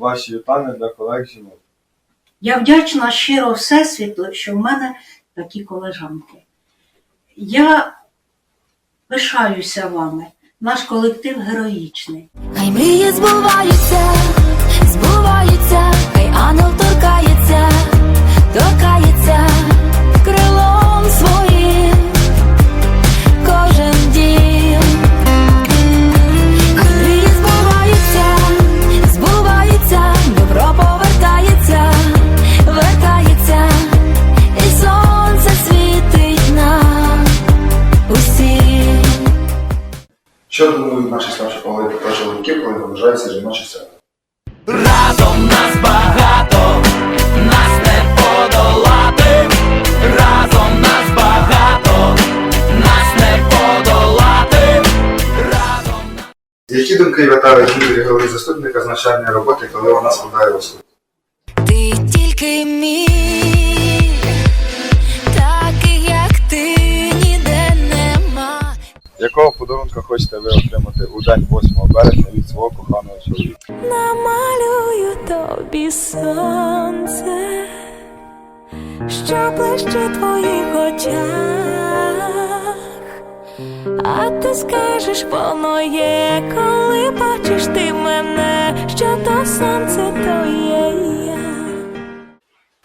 ваші вітання для колег жінок. Я вдячна щиро Всесвітлу, що в мене такі колежанки. Я пишаюся вами. Наш колектив героїчний. Хай мрії збуваються, збуваються, хай ангел торкається, торкається крилом чоловіків, коли наближається жіноче свято? Разом нас багато, нас не подолати. Разом нас багато, нас не подолати. Разом Які думки вітають лідері голови заступника з навчальної роботи, коли вона складає услуги? Ти тільки мій, Якого подарунка хочете ви отримати у день 8 березня від свого коханого чоловіка? Намалюю тобі сонце, що в твоїх очах, а ти скажеш воно є, коли бачиш ти мене, що то сонце то є я.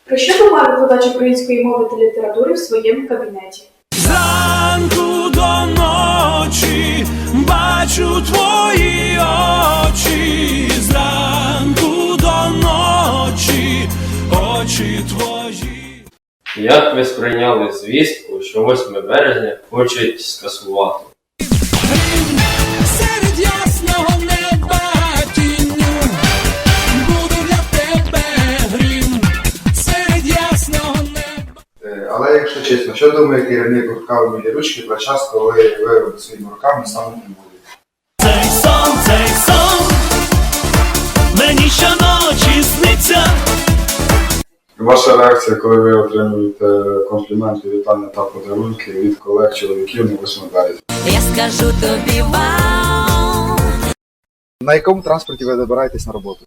Про що думає викладач української мови та літератури в своєму кабінеті? Бачу твої очі. Зранку до ночі очі твої. Як ви сприйняли звістку, що 8 березня хочуть скасувати? Серед ясного неба тінню буду для тебе грім. Серед ясного неба. Е, Але якщо чесно, що думає керівник гуртка у мілі ручки про час, коли вироби своїми руками стануть не мені щоночі сниться. Ваша реакція, коли ви отримуєте компліменти, вітання та подарунки від колег чоловіків на 8 березня? Я скажу тобі вау. На якому транспорті ви добираєтесь на роботу?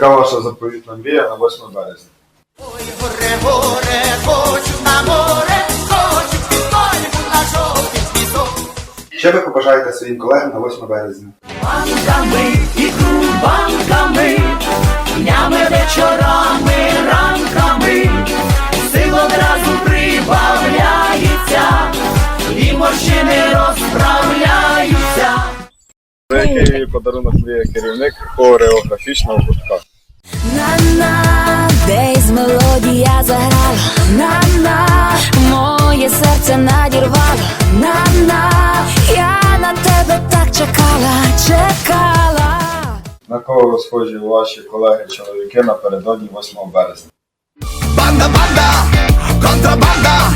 Яка ваша заповітна мрія на 8 березня? Ой, Горе, горе, хочу на море, хочу підколіку на жовтий пісок. Що ви побажаєте своїм колегам на 8 березня? Банками і банками, днями, вечорами, ранками, сил одразу прибавляється, і морщини розправляються. Який подарунок мріє керівник хореографічного гуртка? На-на, десь мелодія заграла, на-на, моє серце надірвало, на-на, я на тебе так чекала, чекала. На кого схожі ваші колеги чоловіки напередодні 8 березня? Банда, банда, контрабанда,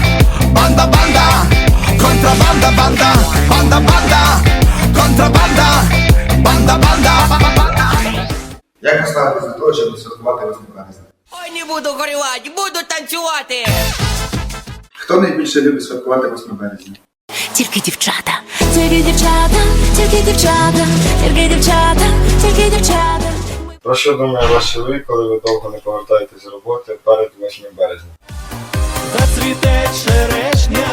банда, банда, контрабанда, банда, банда, банда, Як ви ставитесь до того, щоб святкувати 8 березня? Ой, не буду горювати, буду танцювати. Хто найбільше любить святкувати 8 березня? Тільки дівчата, тільки дівчата, тільки дівчата, тільки дівчата, тільки дівчата. Про що думає ваш чоловік, коли ви довго не повертаєтесь з роботи перед 8 березня? Зацвіте черешня,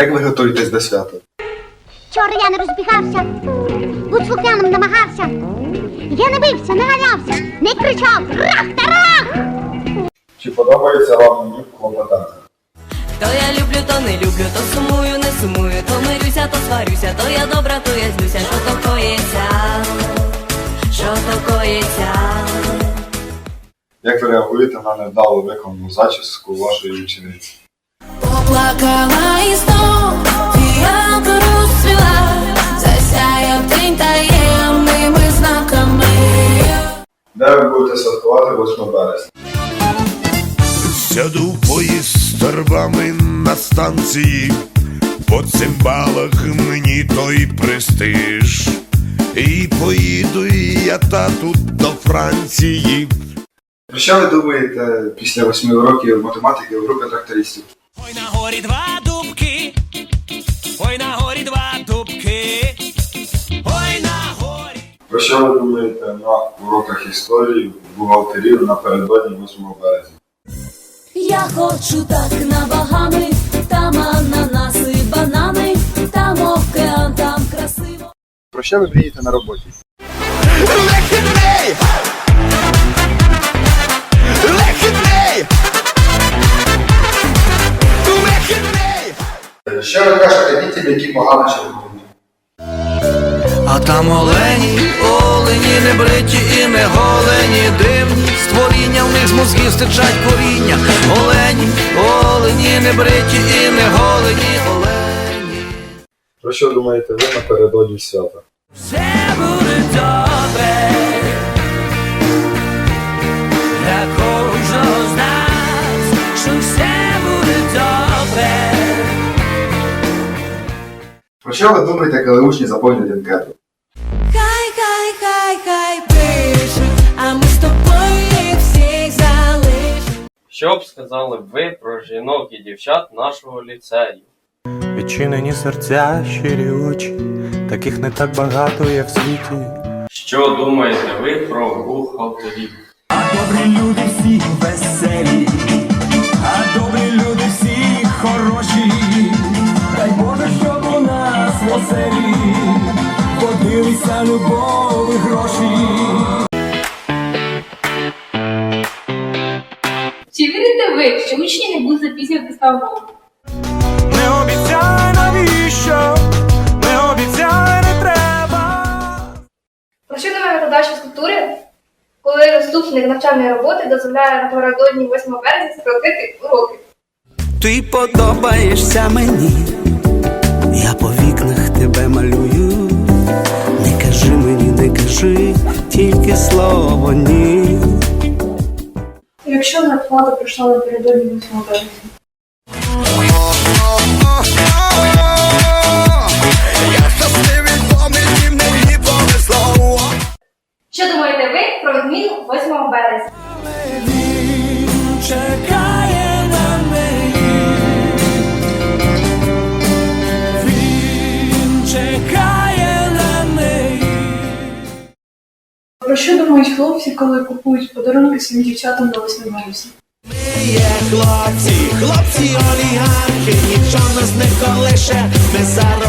Як ви готуєтесь до свята? Вчора я не розбігався, будь слухняним намагався. Я не бився, не галявся, не кричав рах та рах! Чи подобається вам мені клопотати? То я люблю, то не люблю, то сумую, не сумую, то мирюся, то сварюся, то я добра, то я злюся, що то коїться, що то коїться. Як ви реагуєте на невдало виконану зачіску вашої учениці? Поплакала і Де ви будете святкувати 8 березня? Сяду поїзд з торбами на станції, по цимбалах мені той престиж. І поїду я тату до Франції. Про що ви думаєте після восьми років математики в групі трактористів? Ой на горі два дубки, ой на Про що ви думаєте на уроках історії бухгалтерів напередодні 8 березня? Я хочу так на багами, там ананаси, банани, там океан, там красиво. Про що ви мрієте на роботі? Вихідний! Що ви кажете дітям, які погано чергують? А там олені, олені, не бриті і не голені, дивні створіння, в них з мозгів стичать коріння. Олені, олені, не бриті і не голені, олені. Про що думаєте ви напередодні свята? Все буде добре. Для кожного з нас, що все буде добре. Про що ви думаєте, коли учні заповнюють анкету? Що б сказали ви про жінок і дівчат нашого ліцею? Відчинені серця, щирі очі, таких не так багато є в світі. Що думаєте ви про бухгалтерів? Добрі люди всі веселі, а добрі люди урок? Не обіцяй навіщо, не обіцяй не треба. Про що думає викладач фізкультури, коли наступник навчальної роботи дозволяє напередодні 8 березня скоротити уроки? Ти подобаєшся мені, я по вікнах тебе малюю. Не кажи мені, не кажи, тільки слово ні. Якщо зарплата прийшла напередодні 8 березня? Що думаєте ви про відміну 8 березня? Чекає на неї. Чекає на неї. Про що думають хлопці, коли купують подарунки своїм дівчатам на 8 березня? Є хлопці, хлопці олігархи, нічого нас не колише, ми заробляємо